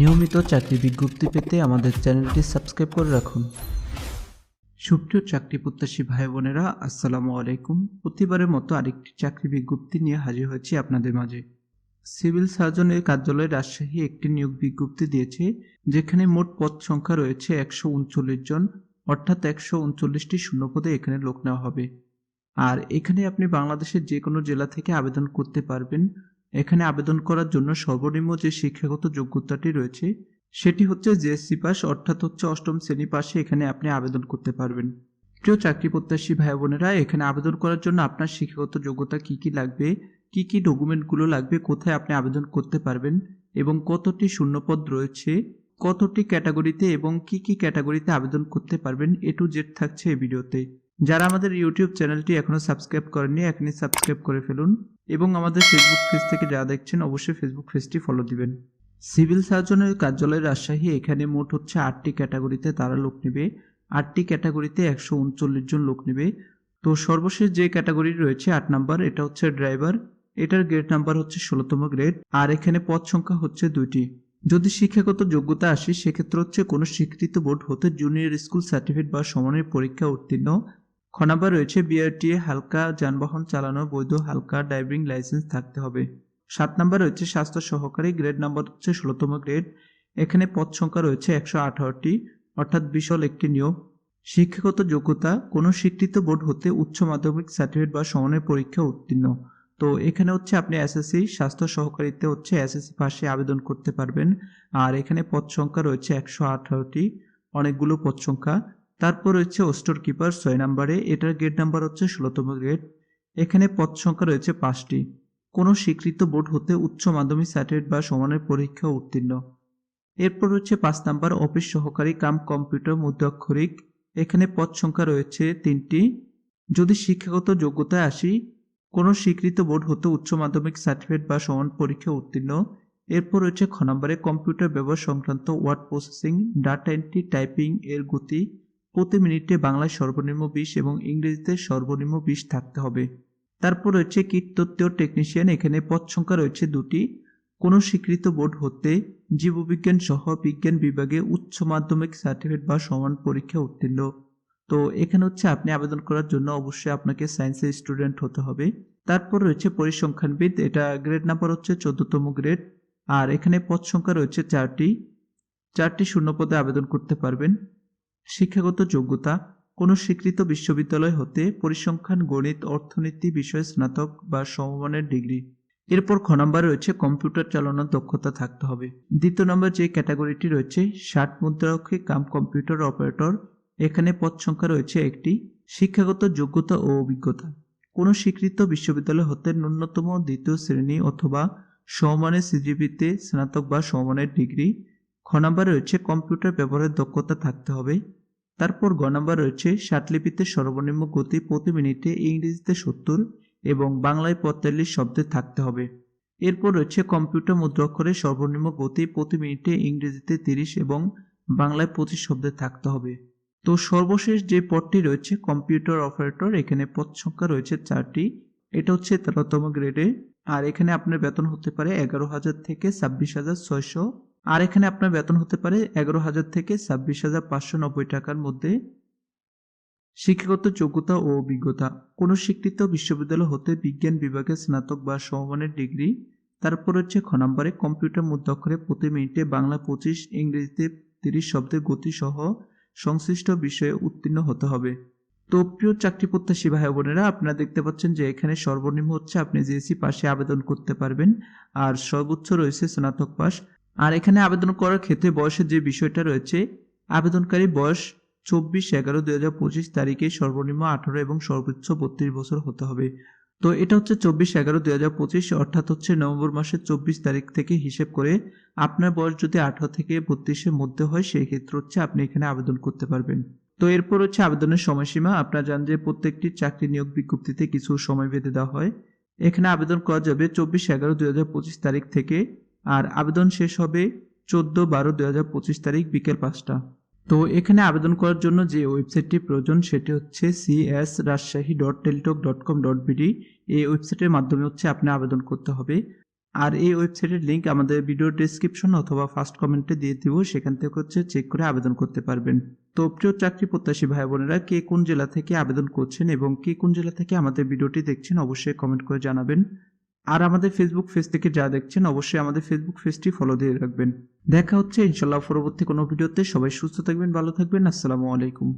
নিয়মিত চাকরি বিজ্ঞপ্তি পেতে আমাদের চ্যানেলটি সাবস্ক্রাইব করে রাখুন। সুপ্রিয় চাকরি প্রত্যাশী ভাই বোনেরা, আসসালামু আলাইকুম। প্রতিবারের মতো আরেকটি চাকরি বিজ্ঞপ্তি নিয়ে হাজির হয়েছি আপনাদের মাঝে। সিভিল সার্জনের কার্যালয় রাজশাহী একটি নিয়োগ বিজ্ঞপ্তি দিয়েছে, যেখানে মোট পদ সংখ্যা রয়েছে একশো উনচল্লিশ জন, অর্থাৎ একশো উনচল্লিশটি শূন্যপদে এখানে লোক নেওয়া হবে। আর এখানে আপনি বাংলাদেশের যে কোনো জেলা থেকে আবেদন করতে পারবেন। এখানে আবেদন করার জন্য সর্বনিম্ন যে শিক্ষাগত যোগ্যতাটি রয়েছে, সেটি হচ্ছে জেএসসি পাস অর্থাৎ হচ্ছে অষ্টম শ্রেণি পাশে এখানে আপনি আবেদন করতে পারবেন। প্রিয় চাকরি প্রত্যাশী ভাই বোনেরা, এখানে আবেদন করার জন্য আপনার শিক্ষাগত যোগ্যতা কি কি লাগবে, কি কি ডকুমেন্টগুলো লাগবে, কোথায় আপনি আবেদন করতে পারবেন এবং কতটি শূন্যপদ রয়েছে, কতটি ক্যাটাগরিতে এবং কি কি ক্যাটাগরিতে আবেদন করতে পারবেন, এ টু জেড থাকছে এই ভিডিওতে। যারা আমাদের ইউটিউব চ্যানেলটি এখনও সাবস্ক্রাইব করেননি, এখনই সাবস্ক্রাইব করে ফেলুন। এবং আমাদের ফেসবুক পেজ থেকে যা দেখছেন অবশ্যই ফেসবুক পেজটি ফলো দিবেন। সিভিল সার্জনের কার্যালয় রাজশাহী এখানে মোট হচ্ছে আটটি ক্যাটাগরিতে তারা লোক নেবে। আটটি ক্যাটাগরিতে একশো উনচল্লিশ জন লোক নেবে। তো সর্বশেষ যে ক্যাটাগরি রয়েছে আট নাম্বার, এটা হচ্ছে ড্রাইভার। এটার গ্রেড নাম্বার হচ্ছে ষোলোতম গ্রেড আর এখানে পদ সংখ্যা হচ্ছে দুইটি। যদি শিক্ষাগত যোগ্যতা আসে, সেক্ষেত্রে হচ্ছে কোনো স্বীকৃত বোর্ড হতে জুনিয়র স্কুল সার্টিফিকেট বা সমানের পরীক্ষা উত্তীর্ণ খ নাম্বার রয়েছে বিআরটিএ হালকা যানবাহন চালানো, বৈধ হালকা ড্রাইভিং লাইসেন্স থাকতে হবে। সাত নাম্বার রয়েছে স্বাস্থ্য সহকারী, গ্রেড নাম্বার হচ্ছে ষোলোতম গ্রেড। এখানে পদ সংখ্যা রয়েছে একশো আঠারোটি, অর্থাৎ বিশাল একটি নিয়োগ। শিক্ষাগত যোগ্যতা, কোনো স্বীকৃত বোর্ড হতে উচ্চ মাধ্যমিক সার্টিফিকেট বা সমানের পরীক্ষা উত্তীর্ণ। তো এখানে হচ্ছে আপনি এসএসসি, স্বাস্থ্য সহকারীতে হচ্ছে এসএসসি পাশে আবেদন করতে পারবেন। আর এখানে পদ সংখ্যা রয়েছে একশো আঠারোটি, অনেকগুলো পদ সংখ্যা। তারপর রয়েছে স্টোর কিপার ছয় নাম্বারে, এটার গ্রেড নাম্বার হচ্ছে ষোলোতম গ্রেড এখানে পদ সংখ্যা রয়েছে পাঁচটি। কোনো স্বীকৃত বোর্ড হতে উচ্চ মাধ্যমিক সার্টিফিকেট বা সমানের পরীক্ষা উত্তীর্ণ। এরপর রয়েছে পাঁচ নাম্বার, অফিস সহকারী কাম কম্পিউটার মুদ্রাক্ষরিক। এখানে পদ সংখ্যা রয়েছে তিনটি। যদি শিক্ষাগত যোগ্যতায় আসি, কোনো স্বীকৃত বোর্ড হতে উচ্চ মাধ্যমিক সার্টিফিকেট বা সমান পরীক্ষা উত্তীর্ণ। এরপর রয়েছে খ নম্বরে, কম্পিউটার ব্যবহার সংক্রান্ত word processing, data entry, typing এর গতি। প্রতি মিনিটে বাংলায় সর্বনিম্ন বিশ এবং ইংরেজিতে সর্বনিম্ন বিশ থাকতে হবে। তারপর রয়েছে কীটতত্ত্ব টেকনিশিয়ান এখানে পদ সংখ্যা রয়েছে দুটি। কোনো স্বীকৃত বোর্ড হতে জীববিজ্ঞান সহ বিজ্ঞান বিভাগে উচ্চ মাধ্যমিক সার্টিফিকেট বা সমান পরীক্ষা উত্তীর্ণ। তো এখানে হচ্ছে আপনি আবেদন করার জন্য অবশ্যই আপনাকে সায়েন্সের স্টুডেন্ট হতে হবে। তারপর রয়েছে পরিসংখ্যানবিদ, এটা গ্রেড নাম্বার হচ্ছে চোদ্দতম গ্রেড আর এখানে পদ সংখ্যা রয়েছে চারটি। চারটি শূন্যপদে আবেদন করতে পারবেন। শিক্ষাগত যোগ্যতা, কোনো স্বীকৃত বিশ্ববিদ্যালয় হতে পরিসংখ্যান, গণিত, অর্থনীতি বিষয়ে স্নাতক বা সমমানের ডিগ্রি। এরপর খ নম্বরে রয়েছে কম্পিউটার চালানোর দক্ষতা থাকতে হবে। দ্বিতীয় নম্বর যে ক্যাটাগরিটি রয়েছে, ষাট মুদ্রাক্ষী কাম কম্পিউটার অপারেটর, এখানে পদ সংখ্যা রয়েছে একটি, শিক্ষাগত যোগ্যতা ও অভিজ্ঞতা। কোনো স্বীকৃত বিশ্ববিদ্যালয় হতে ন্যূনতম দ্বিতীয় শ্রেণি অথবা সমমানের সিজিপিতে স্নাতক বা সমমানের ডিগ্রি খ নাম্বার রয়েছে কম্পিউটার ব্যবহারের দক্ষতা থাকতে হবে। তারপর গ নাম্বার রয়েছে ষাটলিপিতে সর্বনিম্ন গতি প্রতি মিনিটে ইংরেজিতে সত্তর এবং বাংলায় পঁয়তাল্লিশ শব্দে থাকতে হবে। এরপর রয়েছে কম্পিউটার মুদ্রাক্ষরে সর্বনিম্ন গতি প্রতি মিনিটে ইংরেজিতে তিরিশ এবং বাংলায় পঁচিশ শব্দে থাকতে হবে। তো সর্বশেষ যে পদটি রয়েছে কম্পিউটার অপারেটর, এখানে পদ সংখ্যা রয়েছে চারটি। এটা হচ্ছে তেরোতম গ্রেডে। আর এখানে আপনার বেতন হতে পারে এগারো হাজার থেকে ছাব্বিশ হাজার ছয়শো। আর এখানে আপনার বেতন হতে পারে এগারো হাজার থেকে ছাব্বিশ হাজার পাঁচশো নব্বই টাকার মধ্যে শিক্ষাগত যোগ্যতা ও অভিজ্ঞতা। কোনো স্বীকৃত বিশ্ববিদ্যালয় হতে বিজ্ঞান বিভাগে স্নাতক বা সমমানের ডিগ্রি। তারপর হচ্ছে খ নম্বরে কম্পিউটার মুদ্রাক্ষরে প্রতি মিনিটে বাংলা পঁচিশ, ইংরেজিতে তিরিশ শব্দের গতি সহ সংশ্লিষ্ট বিষয়ে উত্তীর্ণ হতে হবে। তো প্রিয় চাকরি প্রত্যাশী ভাই বোনেরা, আপনারা দেখতে পাচ্ছেন যে এখানে সর্বনিম্ন হচ্ছে আপনি জিএসসি পাশে আবেদন করতে পারবেন। আর সর্বোচ্চ রয়েছে স্নাতক পাস আর এখানে আবেদন করার ক্ষেত্রে বয়সের যে বিষয়টা রয়েছে, আবেদনকারী বয়স চব্বিশ, এগারো, দুই হাজার পঁচিশ তারিখে সর্বনিম্ন আঠারো এবং সর্বোচ্চ বত্রিশ বছর হতে হবে। তো এটা হচ্ছে চব্বিশ, এগারো, দুই হাজার পঁচিশ, অর্থাৎ হচ্ছে নভেম্বর মাসের চব্বিশ তারিখ থেকে হিসেব করে আপনার বয়স যদি আঠারো থেকে বত্রিশের মধ্যে হয় সেই ক্ষেত্রে হচ্ছে আপনি এখানে আবেদন করতে পারবেন। তো এরপর হচ্ছে আবেদনের সময়সীমা। আপনারা জানেন যে প্রত্যেকটি চাকরি নিয়োগ বিজ্ঞপ্তিতে কিছু সময় বেঁধে দেওয়া হয়। এখানে আবেদন করা যাবে চব্বিশ, এগারো, দুই হাজার পঁচিশ তারিখ থেকে। আর আবেদন শেষ হবে চোদ্দ বারো দুই হাজার পঁচিশ তারিখ বিকেল পাঁচটা। তো এখানে আবেদন করার জন্য যে ওয়েবসাইটটি প্রয়োজন সেটি হচ্ছে CS Rajshahi dot Teletalk dot com dot BD এই ওয়েবসাইটের মাধ্যমে হচ্ছে আপনি আবেদন করতে হবে। আর এই ওয়েবসাইটের লিঙ্ক আমাদের ভিডিও ডেসক্রিপশন অথবা ফার্স্ট কমেন্টে দিয়ে দিব, সেখান থেকে হচ্ছে চেক করে আবেদন করতে পারবেন। তো প্রিয় চাকরি প্রত্যাশী ভাই বোনেরা, কে কোন জেলা থেকে আবেদন করছেন এবং কে কোন জেলা থেকে আমাদের ভিডিওটি দেখছেন অবশ্যই কমেন্ট করে জানাবেন। আর আমাদের ফেসবুক পেজ থেকে যা দেখছেন, অবশ্যই আমাদের ফেসবুক পেজটি ফলো দিয়ে রাখবেন। দেখা হচ্ছে ইনশাল্লাহ পরবর্তী কোনো ভিডিওতে। সবাই সুস্থ থাকবেন, ভালো থাকবেন। আসসালামু আলাইকুম।